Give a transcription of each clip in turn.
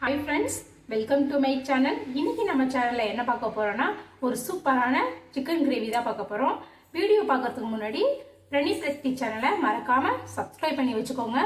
Hi friends welcome to my channel இன்னைக்கு நம்ம சேனலில் என்ன பார்க்க போகிறோன்னா ஒரு சூப்பரான சிக்கன் கிரேவி தான் பார்க்க போகிறோம் வீடியோ பார்க்கறதுக்கு முன்னாடி பிரணி சக்தி சேனலை மறக்காமல் சப்ஸ்கிரைப் பண்ணி வச்சுக்கோங்க.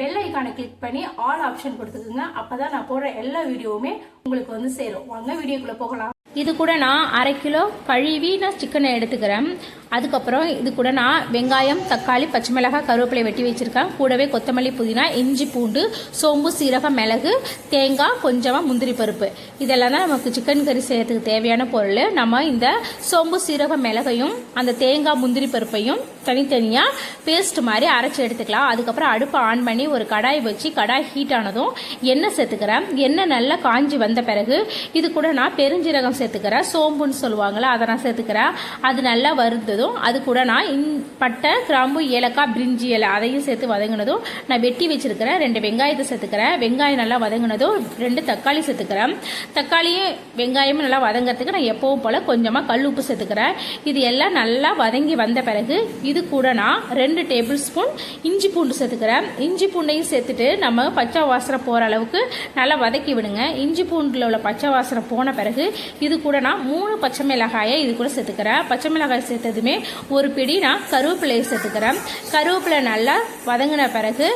பெல் ஐக்கானை கிளிக் பண்ணி ஆல் ஆப்ஷன் கொடுத்துக்குங்க. அப்போ தான் நான் போடுற எல்லா வீடியோவுமே உங்களுக்கு வந்து சேரும். வாங்க வீடியோக்குள்ளே போகலாம். இது கூட நான் அரை கிலோ கழுவி நான் சிக்கனை எடுத்துக்கிறேன். அதுக்கப்புறம் இது கூட நான் வெங்காயம் தக்காளி பச்சை மிளகாய் கருவேப்பிலை வெட்டி வச்சுருக்கேன். கூடவே கொத்தமல்லி புதினா இஞ்சி பூண்டு சோம்பு சீரகம் மிளகு தேங்காய் கொஞ்சமாக முந்திரி பருப்பு. இதெல்லாம் தான் நமக்கு சிக்கன் கறி செய்யறதுக்கு தேவையான பொருள். நம்ம இந்த சோம்பு சீரகம் மிளகையும் அந்த தேங்காய் முந்திரி பருப்பையும் தனித்தனியாக பேஸ்ட் மாதிரி அரைச்சி எடுத்துக்கலாம். அதுக்கப்புறம் அடுப்பை ஆன் பண்ணி ஒரு கடாய் வச்சு கடாய் ஹீட் ஆனதும் எண்ணெய் சேர்த்துக்கிறேன். எண்ணெய் நல்லா காஞ்சி வந்த பிறகு இது கூட நான் பெருஞ்சீரகம் சேர்த்துக்கிறேன். சோம்புன்னு சொல்லுவாங்களே அதை நான் சேர்த்துக்கிறேன். அது நல்லா வருந்ததும் வதங்கினதும் அது கூட நான் இன் பட்டை கிராம்பு ஏலக்காய் பிரிஞ்சி இலை அதையும் சேர்த்து வதங்கினதும் நான் வெட்டி வச்சுருக்கிறேன். ரெண்டு வெங்காயத்தை சேர்த்துக்கிறேன். வெங்காயம் நல்லா வதங்கினதும் ரெண்டு தக்காளி சேர்த்துக்கிறேன். தக்காளியும் வெங்காயமும் நல்லா வதங்கிறதுக்கு நான் எப்பவும் போல் கொஞ்சமாக கல் உப்பு சேர்த்துக்கிறேன். இது எல்லாம் நல்லா வதங்கி வந்த பிறகு இது கூட நான் ரெண்டு டேபிள் ஸ்பூன் இஞ்சி பூண்டு சேர்த்துக்கிறேன். இஞ்சி பூண்டையும் சேர்த்துட்டு நம்ம பச்சை வாசனை போகிற அளவுக்கு நல்லா வதக்கி விடுங்க. இஞ்சி பூண்டில் உள்ள பச்சை வாசனை போன பிறகு இது கூட நான் மூணு பச்சை மிளகாயை இது கூட சேர்த்துக்கிறேன். பச்சை மிளகாய் சேர்த்ததுமே ஒரு பிடி நான் கருவேப்பிலையை சேர்த்துக்கிறேன். கருவேப்பிலை நல்லா வதங்கின பிறகு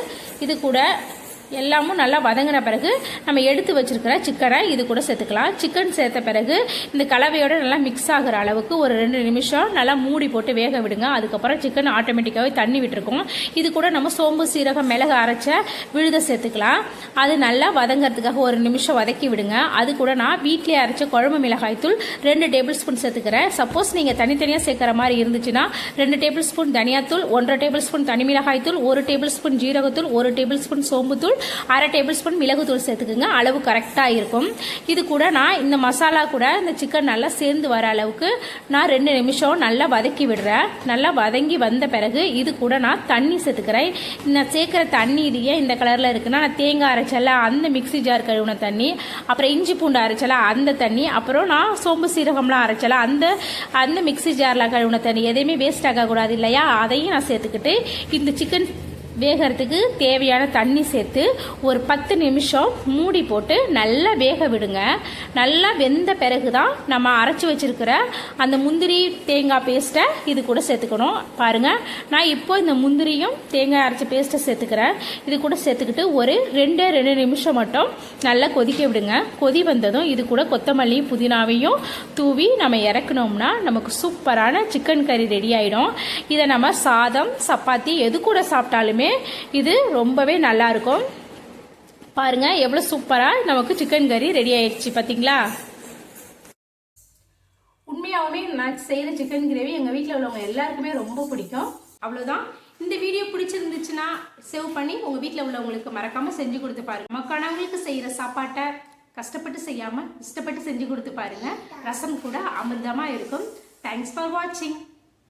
இது கூட எல்லாமும் நல்லா வதங்கின பிறகு நம்ம எடுத்து வச்சுருக்கிற சிக்கனை இது கூட சேர்த்துக்கலாம். சிக்கன் சேர்த்த பிறகு இந்த கலவையோட நல்லா மிக்ஸ் ஆகிற அளவுக்கு ஒரு ரெண்டு நிமிஷம் நல்லா மூடி போட்டு வேக விடுங்க. அதுக்கப்புறம் சிக்கன் ஆட்டோமேட்டிக்காகவே தண்ணி விட்டுருக்கோம். இது கூட நம்ம சோம்பு சீரகம் மிளகு அரைச்ச விழுத சேர்த்துக்கலாம். அது நல்லா வதங்கிறதுக்காக ஒரு நிமிஷம் வதக்கி விடுங்க. அது கூட நான் வீட்டிலே அரைச்ச குழம்பு மிளகாய் தூள் ரெண்டு டேபிள் ஸ்பூன் சேர்த்துக்கிறேன். சப்போஸ் நீங்கள் தனித்தனியாக சேர்க்குற மாதிரி இருந்துச்சுன்னா ரெண்டு டேபிள் ஸ்பூன் தனியாத்தூள் ஒன்றரை டேபிள் ஸ்பூன் தனி மிளகாய் தூள் ஒரு டேபிள் ஸ்பூன் ஜீரகத்தூள் ஒரு டேபிள் ஸ்பூன் சோம்புத்தூள் அரை டேபிள் ஸ்பூன் மிளகுத்தூள் சேர்த்துக்குங்க. அளவு கரெக்டாக இருக்கும். இது கூட நான் இந்த மசாலா கூட இந்த சிக்கன் நல்லா சேர்ந்து வர அளவுக்கு நான் ரெண்டு நிமிஷம் நல்லா வதக்கி விடுறேன். நல்லா வதங்கி வந்த பிறகு இது கூட நான் தண்ணி சேர்த்துக்கிறேன். நான் சேர்க்குற தண்ணி இது ஏன் இந்த கலரில் இருக்குன்னா நான் தேங்காய் அரைச்சல அந்த மிக்ஸி ஜார் கழுவுன தண்ணி அப்புறம் இஞ்சி பூண்டு அரைச்சல அந்த தண்ணி அப்புறம் நான் சோம்பு சீரகம்லாம் அரைச்சல அந்த அந்த மிக்ஸி ஜாரில் கழுவுன தண்ணி எதையுமே வேஸ்ட் ஆகக்கூடாது இல்லையா? அதையும் நான் சேர்த்துக்கிட்டு இந்த சிக்கன் வேகிறதுக்கு தேவையான தண்ணி சேர்த்து ஒரு பத்து நிமிஷம் மூடி போட்டு நல்லா வேக விடுங்க. நல்லா வெந்த பிறகு தான் நம்ம அரைச்சி வச்சுருக்கிற அந்த முந்திரி தேங்காய் பேஸ்ட்டை இது கூட சேர்த்துக்கணும். பாருங்கள் நான் இப்போ இந்த முந்திரியும் தேங்காய் அரைச்ச பேஸ்ட்டை சேர்த்துக்கிறேன். இது கூட சேர்த்துக்கிட்டு ஒரு ரெண்டு ரெண்டு நிமிஷம் மட்டும் நல்லா கொதிக்க விடுங்க. கொதி வந்ததும் இது கூட கொத்தமல்லி புதினாவையும் தூவி நம்ம இறக்கணும்னா நமக்கு சூப்பரான சிக்கன் கறி ரெடி ஆகிடும் இதை நம்ம சாதம் சப்பாத்தி எது கூட சாப்பிட்டாலுமே இது ரொம்பவே நல்லா இருக்கும் பாருங்க எவ்வளோ சூப்பராக நமக்கு சிக்கன் கறி ரெடி ஆயிடுச்சு பார்த்தீங்களா உண்மையாகவே நான் செய்கிற சிக்கன் கிரேவி எங்கள் வீட்டில் உள்ளவங்க எல்லாருக்குமே ரொம்ப பிடிக்கும். அவ்வளோதான் இந்த வீடியோ பிடிச்சிருந்துச்சுன்னா சேவ் பண்ணி உங்கள் வீட்டில் உள்ளவங்களுக்கு மறக்காமல் செஞ்சு கொடுத்து பாருங்க. மக்கானவங்களுக்கு செய்கிற சாப்பாட்டை கஷ்டப்பட்டு செய்யாமல் இஷ்டப்பட்டு செஞ்சு கொடுத்து பாருங்கள் ரசம் கூட அமிர்தமாக இருக்கும். தேங்க்ஸ் ஃபார் வாட்சிங்